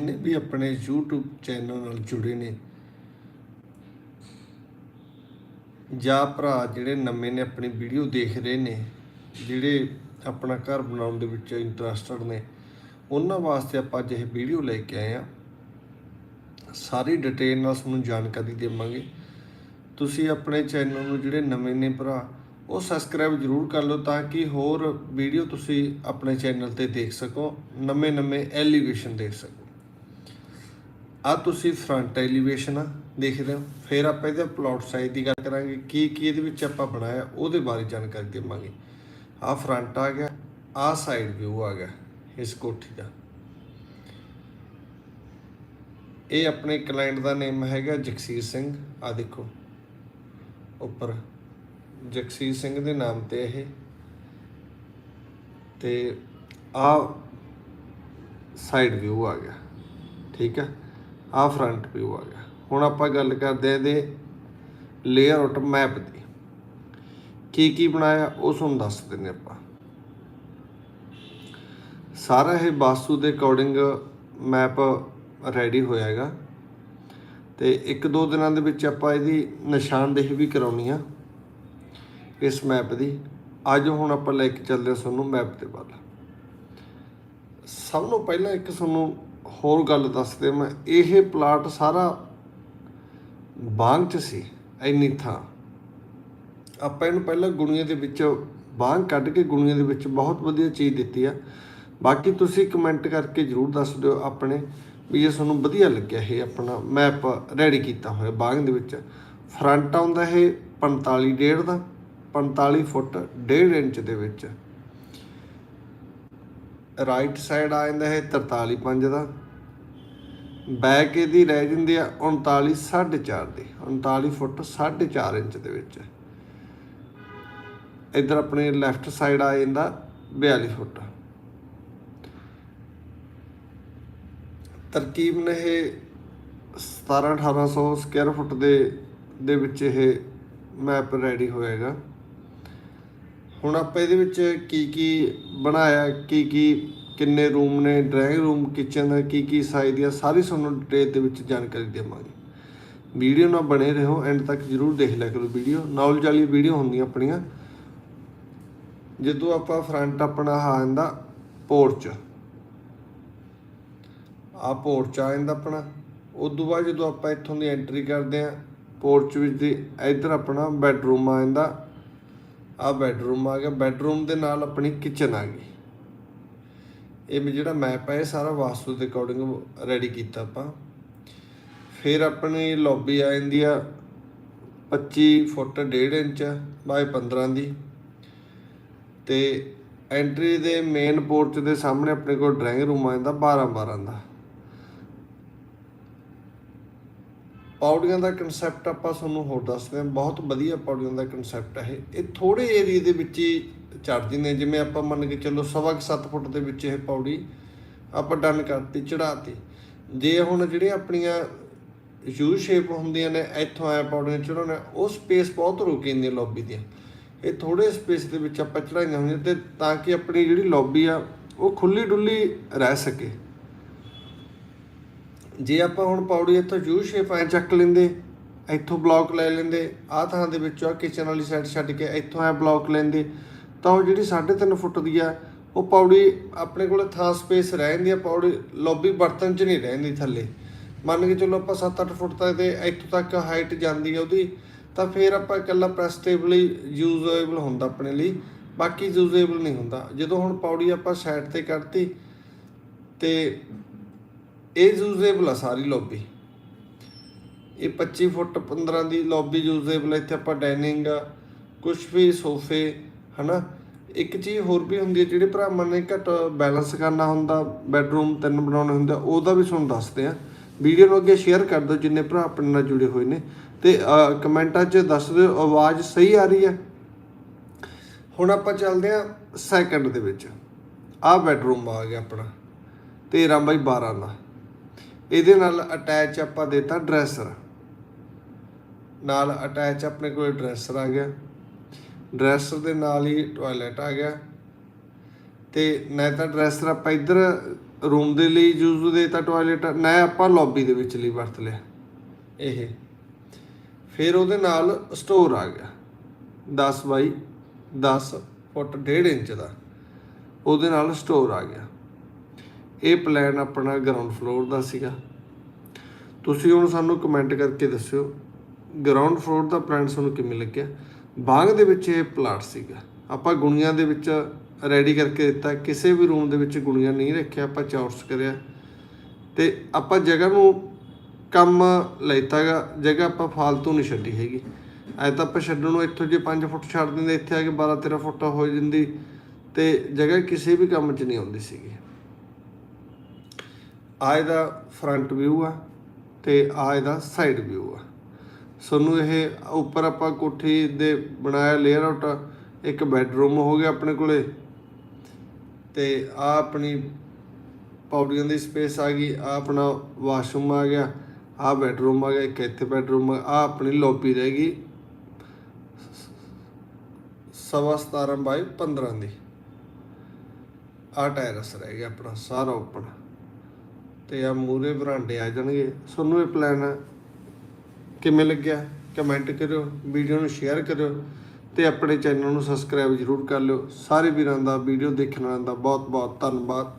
ਨੇ ਵੀ ਆਪਣੇ YouTube channel ਨਾਲ ਜੁੜੇ ਨੇ। ਜਾਂ ਭਰਾ ਜਿਹੜੇ ਨਵੇਂ ਨੇ, ਆਪਣੀ ਵੀਡੀਓ ਦੇਖ ਰਹੇ ਨੇ, ਜਿਹੜੇ ਆਪਣਾ ਘਰ ਬਣਾਉਣ ਦੇ ਵਿੱਚ ਇੰਟਰਸਟਡ ਨੇ, ਉਹਨਾਂ ਵਾਸਤੇ ਆਪਾਂ ਅੱਜ ਇਹ ਵੀਡੀਓ ਲੈ ਕੇ ਆਏ ਆ ਸਾਰੀ ਡਿਟੇਲ ਨਾਲ ਤੁਹਾਨੂੰ ਜਾਣਕਾਰੀ ਦੇਵਾਂਗੇ। ਤੁਸੀਂ ਆਪਣੇ ਚੈਨਲ ਨੂੰ ਜਿਹੜੇ ਨਵੇਂ ਨੇ ਭਰਾ, ਉਹ ਸਬਸਕ੍ਰਾਈਬ ਜ਼ਰੂਰ ਕਰ ਲਓ ਤਾਂ ਕਿ ਹੋਰ ਵੀਡੀਓ ਤੁਸੀਂ ਆਪਣੇ ਚੈਨਲ ਤੇ ਦੇਖ ਸਕੋ ਨਵੇਂ ਨਵੇਂ ਐਲੀਵੇਸ਼ਨ ਦੇਖ ਸਕੋ। ਆ ਤੁਸੀਂ ਫਰੰਟ ਐਲੀਵੇਸ਼ਨ ਆ, ਦੇਖਦੇ ਹੋ। ਫਿਰ ਆਪਾਂ ਇਹਦੇ ਪਲਾਟ ਸਾਈਜ਼ ਦੀ ਗੱਲ ਕਰਾਂਗੇ, ਕੀ ਕੀ ਇਹਦੇ ਵਿੱਚ ਆਪਾਂ ਬਣਾਇਆ, ਉਹਦੇ ਬਾਰੇ ਜਾਣਕਾਰੀ ਦੇਵਾਂਗੇ। ਆ ਫਰੰਟ ਆ ਗਿਆ, ਆ ਸਾਈਡ ਵਿਊ ਆ ਗਿਆ, ਇਸ ਕੋਠੀ ਦਾ। ਇਹ ਆਪਣੇ ਕਲਾਇੰਟ ਦਾ ਨੇਮ ਹੈਗਾ ਜਗਸੀਰ ਸਿੰਘ, ਆ ਦੇਖੋ। ਉੱਪਰ, ਜਗਸੀਰ ਸਿੰਘ ਦੇ ਨਾਮ ਤੇ ਇਹ। ਤੇ ਆ ਸਾਈਡ ਵਿਊ ਆ ਗਿਆ, ਠੀਕ ਹੈ ਆ ਫਰੰਟ ਵਿਊ ਆ ਗਿਆ। ਹੁਣ ਆਪਾਂ ਗੱਲ ਕਰਦੇ ਹਾਂ ਇਹਦੇ ਲੇਆਊਟ ਮੈਪ ਦੀ। ਕੀ ਕੀ ਬਣਾਇਆ, ਉਹ ਤੁਹਾਨੂੰ ਦੱਸ ਦਿੰਦੇ ਆਪਾਂ। ਸਾਰਾ ਇਹ ਵਾਸਤੂ ਦੇ ਅਕੋਰਡਿੰਗ ਮੈਪ ਰੈਡੀ ਹੋਇਆ ਹੈਗਾ। ਤੇ ਇੱਕ ਦੋ ਦਿਨਾਂ ਦੇ ਵਿੱਚ ਆਪਾਂ ਇਹਦੀ ਨਿਸ਼ਾਨਦੇਹੀ ਵੀ ਕਰਾਉਣੀ ਆ ਇਸ ਮੈਪ ਦੀ। ਅੱਜ ਹੁਣ ਆਪਾਂ ਲੈ ਕੇ ਚੱਲਦੇ ਹਾਂ ਤੁਹਾਨੂੰ ਮੈਪ ਦੇ ਵੱਲ। ਸਭ ਤੋਂ ਪਹਿਲਾਂ ਇੱਕ ਤੁਹਾਨੂੰ ਹੋਰ ਗੱਲ ਦੱਸਦੇ ਮੈਂ, ਇਹ ਪਲਾਟ ਸਾਰਾ ਬਾਂਗ ਚ ਸੀ, ਇੰਨੀ ਥਾਂ। ਆਪਾਂ ਇਹਨੂੰ ਪਹਿਲਾਂ ਗੁਣੀਆਂ ਦੇ ਵਿੱਚ ਬਾਂਗ ਕੱਢ ਕੇ ਗੁਣੀਆਂ ਦੇ ਵਿੱਚ ਬਹੁਤ ਵਧੀਆ ਚੀਜ਼ ਦਿੱਤੀ ਆ। ਬਾਕੀ ਤੁਸੀਂ ਕਮੈਂਟ ਕਰਕੇ ਜਰੂਰ ਦੱਸ ਦਿਓ ਆਪਣੇ ਵੀ ਜੇ ਤੁਹਾਨੂੰ ਵਧੀਆ ਲੱਗਿਆ ਇਹ ਆਪਣਾ ਮੈਪ ਰੈਡੀ ਕੀਤਾ ਹੋਇਆ ਬਾਂਗ ਦੇ ਵਿੱਚ। ਫਰੰਟ ਆਉਂਦਾ ਇਹ 45 ਡੇਢ ਦਾ 45 ਫੁੱਟ 1.5 ਇੰਚ ਦੇ ਵਿੱਚ। ਰਾਈਟ ਸਾਈਡ ਆ ਜਾਂਦਾ ਹੈ 43 5 ਦਾ। ਬੈਕ ਇਹਦੀ ਰਹਿ ਜਾਂਦੀ ਆ 39 4.5 ਦੀ। 39 ਫੁੱਟ 4.5 ਇੰਚ ਦੇ ਵਿੱਚ। ਇਧਰ ਆਪਣੇ ਲੈਫਟ ਸਾਈਡ ਆ ਜਾਂਦਾ 42 ਫੁੱਟ। ਤਰਕੀਬ ਨੇ ਇਹ 17 1800 ਸਕੁਅਰ ਫੁੱਟ ਦੇ ਦੇ ਵਿੱਚ ਇਹ ਮੈਪ ਰੈਡੀ ਹੋਏਗਾ ਹੁਣ ਆਪਾਂ ਇਹਦੇ ਵਿੱਚ ਕੀ ਕੀ ਬਣਾਇਆ, ਕੀ ਕੀ ਕਿੰਨੇ ਰੂਮ ਨੇ, ਡਰਾਇੰਗ ਰੂਮ, ਕਿਚਨ ਕੀ ਕੀ ਸਾਈਜ਼ ਦੀ ਆ ਸਾਰੀ ਤੁਹਾਨੂੰ ਡਿਟੇਲ ਦੇ ਵਿੱਚ ਜਾਣਕਾਰੀ ਦੇਵਾਂਗੇ। ਵੀਡੀਓ ਨਾਲ ਬਣੇ ਰਹੋ ਐਂਡ ਤੱਕ ਜਰੂਰ ਦੇਖ ਲਿਆ ਕਰੋ ਵੀਡੀਓ। ਨੌਲੇਜ ਵਾਲੀ ਵੀਡੀਓ ਹੁੰਦੀਆਂ ਆਪਣੀਆਂ। ਜਦੋਂ ਆਪਾਂ ਫਰੰਟ ਆਪਣਾ ਆ ਜਾਂਦਾ ਪੋਰਚ ਆ ਪੋਰਚ ਆ ਜਾਂਦਾ ਆਪਣਾ। ਉਦੋਂ ਬਾਅਦ ਜਦੋਂ ਆਪਾਂ ਇੱਥੋਂ ਦੀ ਐਂਟਰੀ ਕਰਦੇ ਆ ਪੋਰਚ ਵਿੱਚ ਦੀ ਇੱਧਰ ਆਪਣਾ ਬੈਡਰੂਮ ਆ ਜਾਂਦਾ। ਆ ਬੈੱਡਰੂਮ ਆ ਗਿਆ। ਬੈੱਡਰੂਮ ਦੇ ਨਾਲ ਆਪਣੀ ਕਿਚਨ ਆ ਗਈ। ਇਹ ਵੀ ਜਿਹੜਾ ਮੈਪ ਹੈ ਇਹ ਸਾਰਾ ਵਾਸਤੂ ਦੇ ਅਕੋਰਡਿੰਗ ਰੈਡੀ ਕੀਤਾ ਆਪਾਂ। ਫਿਰ ਆਪਣੀ ਲੌਬੀ ਆ ਜਾਂਦੀ ਆ 25 ਫੁੱਟ 1.5 ਇੰਚ, ਬਾਏ 15 ਦੀ। ਤੇ ਐਂਟਰੀ ਦੇ ਮੇਨ ਪੋਰਚ ਦੇ ਸਾਹਮਣੇ ਆਪਣੇ ਕੋਲ ਡਰਾਇੰਗ ਰੂਮ ਆ ਜਾਂਦਾ 12 12 ਦਾ। ਪੌੜੀਆਂ ਦਾ ਕਨਸੈਪਟ ਆਪਾਂ ਤੁਹਾਨੂੰ ਹੋਰ ਦੱਸਦੇ ਹਾਂ ਬਹੁਤ ਵਧੀਆ ਪੌੜੀਆਂ ਦਾ ਕਨਸੈਪਟ ਹੈ ਇਹ। ਇਹ ਥੋੜੇ ਏਰੀਆ ਦੇ ਵਿੱਚ ਹੀ ਚੜ੍ਹਦੀ ਨੇ, ਜਿਵੇਂ ਆਪਾਂ ਮੰਨ ਕੇ ਚੱਲੋ ਸਵਾ ਕੁ ਸੱਤ ਫੁੱਟ ਦੇ ਵਿੱਚ ਇਹ ਪੌੜੀ ਆਪਾਂ ਡਨ ਕਰਤੀ ਚੜਾਤੀ ਜੇ ਹੁਣ ਜਿਹੜੀਆਂ ਆਪਣੀਆਂ ਯੂ ਸ਼ੇਪ ਹੁੰਦੀਆਂ ਨੇ, ਇੱਥੋਂ ਆਇਆ ਪੌੜੀਆਂ ਚੜਾਉਣਾ ਉਹ ਸਪੇਸ ਬਹੁਤ ਰੁਕੀ ਜਾਂਦੀ ਹੈ ਲੌਬੀ ਦੀਆਂ। ਇਹ ਥੋੜੇ ਸਪੇਸ ਦੇ ਵਿੱਚ ਆਪਾਂ ਚੜਾਈਆਂ ਹੁੰਦੀਆਂ ਤੇ ਤਾਂ ਕਿ ਆਪਣੀ ਜਿਹੜੀ ਲੌਬੀ ਆ, ਉਹ ਖੁੱਲੀ ਡੁੱਲੀ ਰਹਿ ਸਕੇ। ਜੇ ਆਪਾਂ ਹੁਣ ਪੌੜੀ ਇੱਥੋਂ ਯੂ ਸ਼ੇਪ ਐ ਚੱਕ ਲੈਂਦੇ, ਇੱਥੋਂ ਬਲੌਕ ਲੈ ਲੈਂਦੇ, ਆਹ ਥਾਂ ਦੇ ਵਿੱਚੋਂ ਆ ਕਿਚਨ ਵਾਲੀ ਸਾਈਡ ਛੱਡ ਕੇ ਇੱਥੋਂ ਐ ਬਲੌਕ ਲੈਂਦੇ, ਤਾਂ ਉਹ ਜਿਹੜੀ 3.5 ਫੁੱਟ ਦੀ ਆ, ਉਹ ਪੌੜੀ ਆਪਣੇ ਕੋਲ ਥਾਂ ਸਪੇਸ ਰਹਿ ਜਾਂਦੀ ਆ, ਪੌੜੀ ਲੌਬੀ ਬਰਤਨ 'ਚ ਨਹੀਂ ਰਹਿੰਦੀ ਥੱਲੇ। ਮੰਨ ਕੇ ਚਲੋ ਆਪਾਂ 7-8 ਫੁੱਟ ਤੱਕ ਤੇ ਇੱਥੋਂ ਤੱਕ ਹਾਈਟ ਜਾਂਦੀ ਆ ਉਹਦੀ, ਤਾਂ ਫਿਰ ਆਪਾਂ ਇਕੱਲਾ ਪ੍ਰੈਸ ਟੇਬਲ ਹੀ ਯੂਜ਼ੇਬਲ ਹੁੰਦਾ ਆਪਣੇ ਲਈ, ਬਾਕੀ ਯੂਜ਼ੇਬਲ ਨਹੀਂ ਹੁੰਦਾ। ਜਦੋਂ ਹੁਣ ਪੌੜੀ ਆਪਾਂ ਸਾਈਡ ਤੇ ਕੱਢਤੀ ਤੇ ਇਹ ਯੂਜ਼ੇਬਲ ਆ ਸਾਰੀ ਲੌਬੀ ਇਹ 25 ਫੁੱਟ 15 ਦੀ ਲੌਬੀ ਯੂਜ਼ੇਬਲ ਇੱਥੇ ਆਪਾਂ ਡਾਈਨਿੰਗ ਕੁਝ ਵੀ ਸੋਫੇ ਹਨਾ? ਇੱਕ ਚੀਜ਼ ਹੋਰ ਵੀ ਹੁੰਦੀ ਹੈ ਜਿਹੜੇ ਭਰਾਵਾਂ ਨੇ ਘੱਟ ਬੈਲੈਂਸ ਕਰਨਾ ਹੁੰਦਾ ਬੈੱਡਰੂਮ ਤਿੰਨ ਬਣਾਉਣੇ ਹੁੰਦੇ ਆ, ਉਹਦਾ ਵੀ ਤੁਹਾਨੂੰ ਦੱਸਦੇ ਆ। ਵੀਡੀਓ ਨੂੰ ਅੱਗੇ ਸ਼ੇਅਰ ਕਰ ਦਿਓ ਜਿੰਨੇ ਭਰਾ ਆਪਣੇ ਨਾਲ ਜੁੜੇ ਹੋਏ ਨੇ। ਤੇ ਕਮੈਂਟਾਂ 'ਚ ਦੱਸ ਦਿਓ ਆਵਾਜ਼ ਸਹੀ ਆ ਰਹੀ ਹੈ ਹੁਣ ਆਪਾਂ ਚੱਲਦੇ ਆ ਸੈਕੰਡ ਦੇ ਵਿੱਚ। ਆਹ ਬੈੱਡਰੂਮ ਆ ਗਿਆ ਆਪਣਾ। 13 ਬਾਈ 12 ਦਾ। ਇਹਦੇ ਨਾਲ ਅਟੈਚ ਆਪਾਂ ਦੇਤਾ ਡਰੈਸਰ ਨਾਲ ਅਟੈਚ ਆਪਣੇ ਕੋਲ ਡਰੈਸਰ ਆ ਗਿਆ। ਡਰੈਸਰ ਦੇ ਨਾਲ ਹੀ ਟਾਇਲਟ ਆ ਗਿਆ। ਤੇ ਨਾ ਤਾਂ ਡਰੈਸਰ ਆਪਾਂ ਇੱਧਰ ਰੂਮ ਦੇ ਲਈ ਯੂਜ਼ ਦੇ ਤਾਂ ਟਾਇਲਟ ਨਾ ਆਪਾਂ ਲੌਬੀ ਦੇ ਵਿੱਚ ਲਈ ਵਰਤ ਲਿਆ। ਇਹ। ਫਿਰ ਉਹਦੇ ਨਾਲ ਸਟੋਰ ਆ ਗਿਆ। 10 ਬਾਈ 10 ਫੁੱਟ 1.5 ਇੰਚ ਦਾ। ਉਹਦੇ ਨਾਲ ਸਟੋਰ ਆ ਗਿਆ। ਇਹ ਪਲਾਨ ਆਪਣਾ ਗਰਾਊਂਡ ਫਲੋਰ ਦਾ ਸੀਗਾ। ਤੁਸੀਂ ਹੁਣ ਸਾਨੂੰ ਕਮੈਂਟ ਕਰਕੇ ਦੱਸਿਓ ਗਰਾਊਂਡ ਫਲੋਰ ਦਾ ਪਲਾਨ ਤੁਹਾਨੂੰ ਕਿਵੇਂ ਲੱਗਿਆ? ਬਾਗ ਦੇ ਵਿੱਚ ਇਹ ਪਲਾਟ ਸੀਗਾ। ਆਪਾਂ ਗੁਣੀਆਂ ਦੇ ਵਿੱਚ ਰੈਡੀ ਕਰਕੇ ਦਿੱਤਾ। ਕਿਸੇ ਵੀ ਰੂਮ ਦੇ ਵਿੱਚ ਗੁਣੀਆਂ ਨਹੀਂ ਰੱਖਿਆ, ਆਪਾਂ ਚੌਰਸ ਕਰਿਆ। ਤੇ ਆਪਾਂ ਜਗ੍ਹਾ ਨੂੰ ਕੰਮ ਲੈਤਾਗਾ, ਜਗ੍ਹਾ ਆਪਾਂ ਫਾਲਤੂ ਨਹੀਂ ਛੱਡੀ ਹੈਗੀ। ਐ ਤਾਂ ਆਪਾਂ ਛੱਡਣ ਨੂੰ ਇੱਥੋਂ ਜੇ 5 ਫੁੱਟ ਛੱਡ ਦਿੰਦੇ, ਇੱਥੇ ਆ ਕੇ 12 13 ਫੁੱਟ ਹੋ ਜਾਂਦੀ। ਤੇ ਜਗ੍ਹਾ ਕਿਸੇ ਵੀ ਕੰਮ 'ਚ ਨਹੀਂ ਆਉਂਦੀ ਸੀਗੀ। ਆ ਇਹਦਾ ਫਰੰਟ ਵਿਊ ਆ ਤੇ ਆ ਇਹਦਾ ਸਾਈਡ ਵਿਊ ਆ। ਸਾਨੂੰ ਇਹ ਉੱਪਰ ਆਪਾਂ ਕੋਠੀ ਦੇ ਬਣਾਇਆ ਲੇਅਰ ਆਊਟ ਇੱਕ ਬੈੱਡਰੂਮ ਹੋ ਗਿਆ ਆਪਣੇ ਕੋਲੇ ਤੇ ਆ ਆਪਣੀ ਪੌੜੀਆਂ ਦੀ ਸਪੇਸ ਆ ਗਈ, ਆ ਆਪਣਾ ਵਾਸ਼ਰੂਮ ਆ ਗਿਆ, ਆ ਬੈੱਡਰੂਮ ਆ ਗਿਆ, ਇੱਕ ਇੱਥੇ ਬੈੱਡਰੂਮ ਆ ਆਹ ਆਪਣੀ ਲੌਬੀ ਰਹਿ ਗਈ ਸਵਾ 17 ਬਾਈ 15 ਦੀ। ਆ ਟੈਰਸ ਰਹਿ ਗਿਆ ਆਪਣਾ, ਸਾਰਾ ਓਪਨ ਤੇ ਆ ਮੂਰੇ ਬਰਾਂਡੇ ਆ ਜਾਣਗੇ। ਤੁਹਾਨੂੰ ਇਹ ਪਲਾਨ ਕਿਵੇਂ ਲੱਗਿਆ? ਕਮੈਂਟ ਕਰਿਓ ਵੀਡੀਓ ਨੂੰ ਸ਼ੇਅਰ ਕਰਿਓ ਤੇ ਆਪਣੇ ਚੈਨਲ ਨੂੰ ਸਬਸਕ੍ਰਾਈਬ ਜ਼ਰੂਰ ਕਰ ਲਿਓ। ਸਾਰੇ ਵੀਰਾਂ ਦਾ ਵੀਡੀਓ ਦੇਖਣ ਵਾਲਿਆਂ ਦਾ ਬਹੁਤ ਬਹੁਤ ਧੰਨਵਾਦ।